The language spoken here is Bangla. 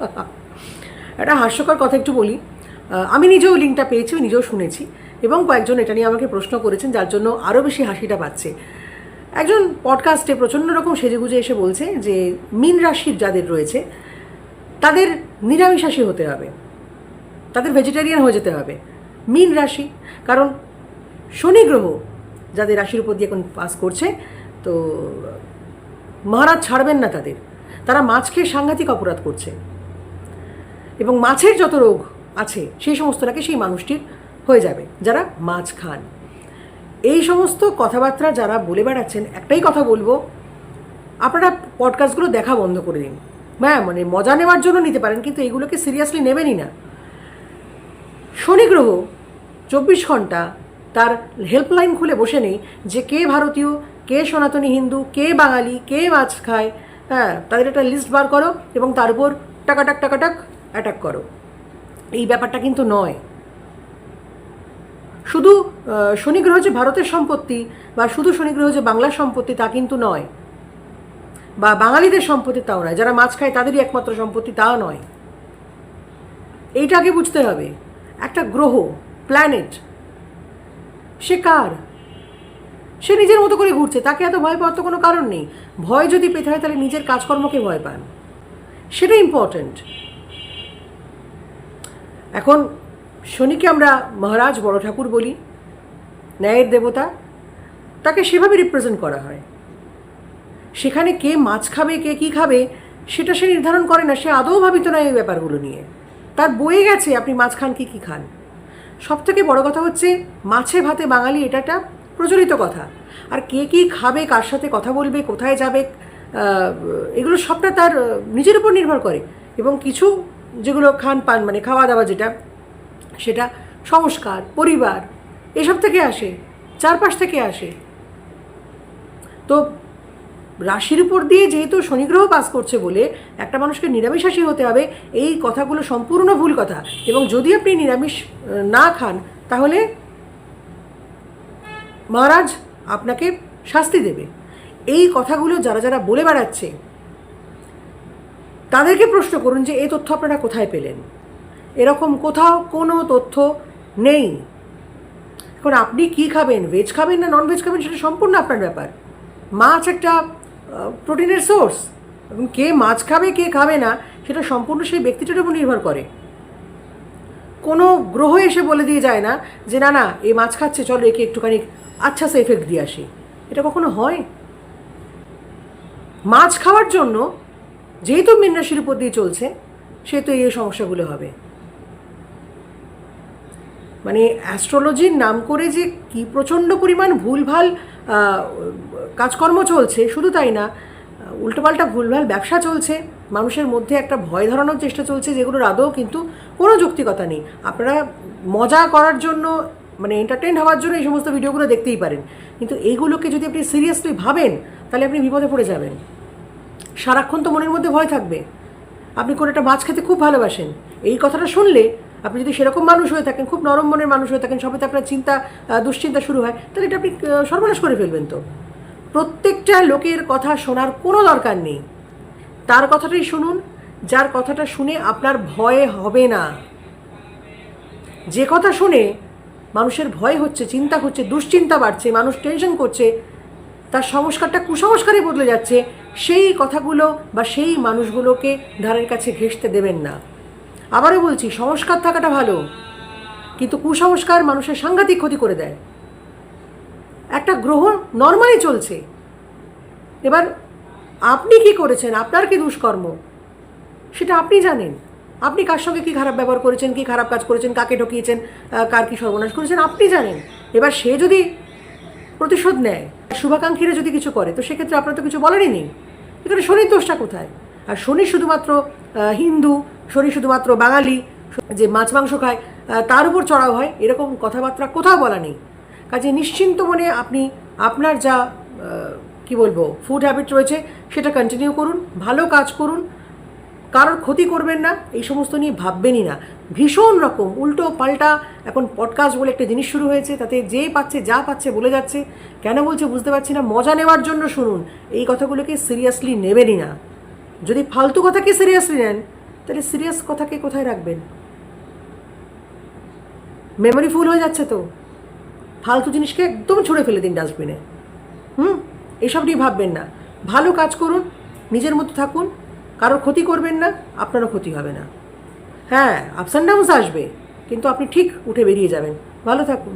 একটা হাস্যকর কথা একটু বলি। আমি নিজেও লিঙ্কটা পেয়েছি নিজেও শুনেছি এবং কয়েকজন এটা নিয়ে আমাকে প্রশ্ন করেছেন, যার জন্য আরও বেশি হাসিটা পাচ্ছে। একজন পডকাস্টে প্রচণ্ড রকম সেজেগুজে এসে বলছে যে, মিন রাশির যাদের রয়েছে, তাদের নিরামিষাশী হতে হবে। তাদের ভেজিটেরিয়ান হয়ে যেতে হবে। মিন রাশি, কারণ শনি গ্রহ যাদের রাশির উপর দিয়ে এখন পাস করছে, তো মহারাজ ছাড়বেন না তাদের। তারা মাছ খেয়ে সাংঘাতিক অপরাধ করছে। এবং মাছের যত রোগ আছে, সেই সমস্ত নাকি সেই মানুষটির হয়ে যাবে, যারা মাছ খান। এই সমস্ত কথাবার্তা যারা বলে বেড়াচ্ছেন, একটাই কথা বলব, আপনারা পডকাস্টগুলো দেখা বন্ধ করে দিন। হ্যাঁ মানে মজা নেওয়ার জন্য নিতে পারেন, কিন্তু এগুলোকে সিরিয়াসলি নেবেনই না। শনি গ্রহ চব্বিশ ঘণ্টা তার হেল্পলাইন খুলে বসে নেই যে কে ভারতীয়, কে সনাতনী হিন্দু, কে বাঙালি, কে মাছ খায়। হ্যাঁ তাদের একটা লিস্ট বার করো এবং তার উপর টাকাটাক টাকাটাক অ্যাটাক করো। এই ব্যাপারটা কিন্তু নয়। শুধু আহ, শনি গ্রহ যে ভারতের সম্পত্তি বা শুধু শনি গ্রহ যে বাংলার সম্পত্তি তা কিন্তু নয়। বা বাঙালিদের সম্পত্তি তাও নয়। যারা মাছ খায় তাদেরই একমাত্র সম্পত্তি তাও নয়। এইটা আগে বুঝতে হবে। একটা গ্রহ প্ল্যানেট সে কার? সে নিজের মতো করে ঘুরছে। তাকে এত ভয় পাওয়ার তো কোনো কারণ নেই। ভয় যদি পেতে হয় তাহলে নিজের কাজকর্মকে ভয় পান। সেটা ইম্পর্ট্যান্ট এখন শনিকে আমরা মহারাজ বড় ঠাকুর বলি, ন্যায়ের দেবতা, তাকে সেভাবে রিপ্রেজেন্ট করা হয়। সেখানে কে মাছ খাবে, কে কী খাবে, সেটা সে নির্ধারণ করে না, সে আদৌ ভাবিত না এই ব্যাপারগুলো নিয়ে। তার বয়ে গেছে, আপনি মাছ খান কি, কী খান। সব থেকে বড় কথা হচ্ছে, মাছে ভাতে বাঙালি এটা একটা প্রচলিত কথা। আর কে কী খাবে, কার সাথে কথা বলবে, কোথায় যাবে এগুলো সবটা তার নিজের উপর নির্ভর করে। এবং কিছু যেগুলো খান পান মানে খাওয়া দাওয়া যেটা, সেটা সংস্কার, পরিবার, এসব থেকে আসে, চারপাশ থেকে আসে। তো রাশির উপর দিয়ে যেহেতু শনিগ্রহ পাস করছে বলে একটা মানুষকে নিরামিষাশী হতে হবে, এই কথাগুলো সম্পূর্ণ ভুল কথা। এবং যদি আপনি নিরামিষ না খান, তাহলে মহারাজ আপনাকে শাস্তি দেবে। এই কথাগুলো যারা যারা বলে বেড়াচ্ছে তাদেরকে প্রশ্ন করুন যে, এই তথ্য আপনারা কোথায় পেলেন? এরকম কোথাও কোনো তথ্য নেই। এখন আপনি কি খাবেন? ভেজ খাবেন না নন ভেজ খাবেন সেটা সম্পূর্ণ আপনার ব্যাপার। মাছ একটা প্রোটিনের সোর্স। এবং কে মাছ খাবে, কে খাবে না, সেটা সম্পূর্ণ সেই ব্যক্তিটার উপর নির্ভর করে। কোনো গ্রহ এসে বলে দিয়ে যায় না যে, না না এই মাছ খাচ্ছে, চলো একে একটুখানি আচ্ছা সে এফেক্ট দিয়ে আসি। এটা কখনো হয়? মাছ খাওয়ার জন্য যেহেতু মিন্নাসির উপর দিয়ে চলছে, সেহেতু এই সমস্যাগুলো হবে। মানে অ্যাস্ট্রোলজির নাম করে যে কি প্রচণ্ড পরিমাণ ভুলভাল কাজকর্ম চলছে, শুধু তাই না উল্টোপাল্টা ভুলভাল ব্যবসা চলছে, মানুষের মধ্যে একটা ভয় ধরানোর চেষ্টা চলছে, যেগুলোর আদৌ কিন্তু কোনো যৌক্তিকতা নেই। আপনারা মজা করার জন্য মানে এন্টারটেন হওয়ার জন্য এই সমস্ত ভিডিওগুলো দেখতেই পারেন। কিন্তু এইগুলোকে যদি আপনি সিরিয়াসলি ভাবেন, তাহলে আপনি বিপদে পড়ে যাবেন। সারাক্ষণ তো মনের মধ্যে ভয় থাকবে। আপনি কোনো একটা মাছ খেতে খুব ভালোবাসেন। এই কথাটা শুনলে আপনি যদি সেরকম মানুষ হয়ে থাকেন, খুব নরম মনের মানুষ হয়ে থাকেন সবাই আপনার চিন্তা দুশ্চিন্তা শুরু হয়, তাহলে এটা আপনি সর্বনাশ করে ফেলবেন তো। প্রত্যেকটা লোকের কথা শোনার কোনো দরকার নেই। তার কথাটাই শুনুন, যার কথাটা শুনে আপনার ভয় হবে না। যে কথা শুনে মানুষের ভয় হচ্ছে, চিন্তা হচ্ছে, দুশ্চিন্তা বাড়ছে, মানুষ টেনশন করছে তার সংস্কারটা কুসংস্কারে বদলে যাচ্ছে। সেই কথাগুলো বা সেই মানুষগুলোকে ধারের কাছে ঘেঁষতে দেবেন না। আবারও বলছি, সংস্কার থাকাটা ভালো, কিন্তু কুসংস্কার মানুষের সাংঘাতিক ক্ষতি করে দেয়। একটা গ্রহ নর্মালি চলছে। এবার আপনি কি করেছেন? আপনার কি দুষ্কর্ম? সেটা আপনি জানেন। আপনি কার সঙ্গে কী খারাপ ব্যবহার করেছেন, কি খারাপ কাজ করেছেন, কাকে ঠকিয়েছেন, কার কী সর্বনাশ করেছেন, আপনি জানেন। এবার সে যদি প্রতিশোধ নেয় শুভাকাঙ্ক্ষীরা যদি কিছু করে, তো সেক্ষেত্রে আপনার তো কিছু বলারই নেই। এখানে শনির দোষটা কোথায়? আর শনি শুধুমাত্র হিন্দু, শনি শুধুমাত্র বাঙালি, যে মাছ মাংস খায় তার উপর চড়াও হয়, এরকম কথাবার্তা কোথাও বলা নেই। কাজে নিশ্চিন্ত মনে আপনি, আপনার যা কি বলব ফুড হ্যাবিট রয়েছে, সেটা কন্টিনিউ করুন, ভালো কাজ করুন কারোর ক্ষতি করবেন না, এই সমস্ত নিয়ে ভাববেনই না। ভীষণ রকম, উল্টো পাল্টা এখন পডকাস্ট বলে একটা জিনিস শুরু হয়েছে, তাতে যে পাচ্ছে, যা পাচ্ছে বলে যাচ্ছে। কেন বলছে বুঝতে পারছি না, মজা নেওয়ার জন্য শুনুন, এই কথাগুলোকে সিরিয়াসলি নেবেনই না। যদি ফালতু কথাকে সিরিয়াসলি নেন, তাহলে সিরিয়াস কথাকে কোথায় রাখবেন? মেমোরি ফুল হয়ে যাচ্ছে তো। ফালতু জিনিসকে একদম ছুঁড়ে ফেলে দিন ডাস্টবিনে হুম? এসব নিয়ে ভাববেন না। ভালো কাজ করুন, নিজের মতো থাকুন কারোর ক্ষতি করবেন না, আপনারও ক্ষতি হবে না। হ্যাঁ আপস অ্যান্ড ডাউনস আসবে, কিন্তু আপনি ঠিক উঠে বেরিয়ে যাবেন। ভালো থাকুন।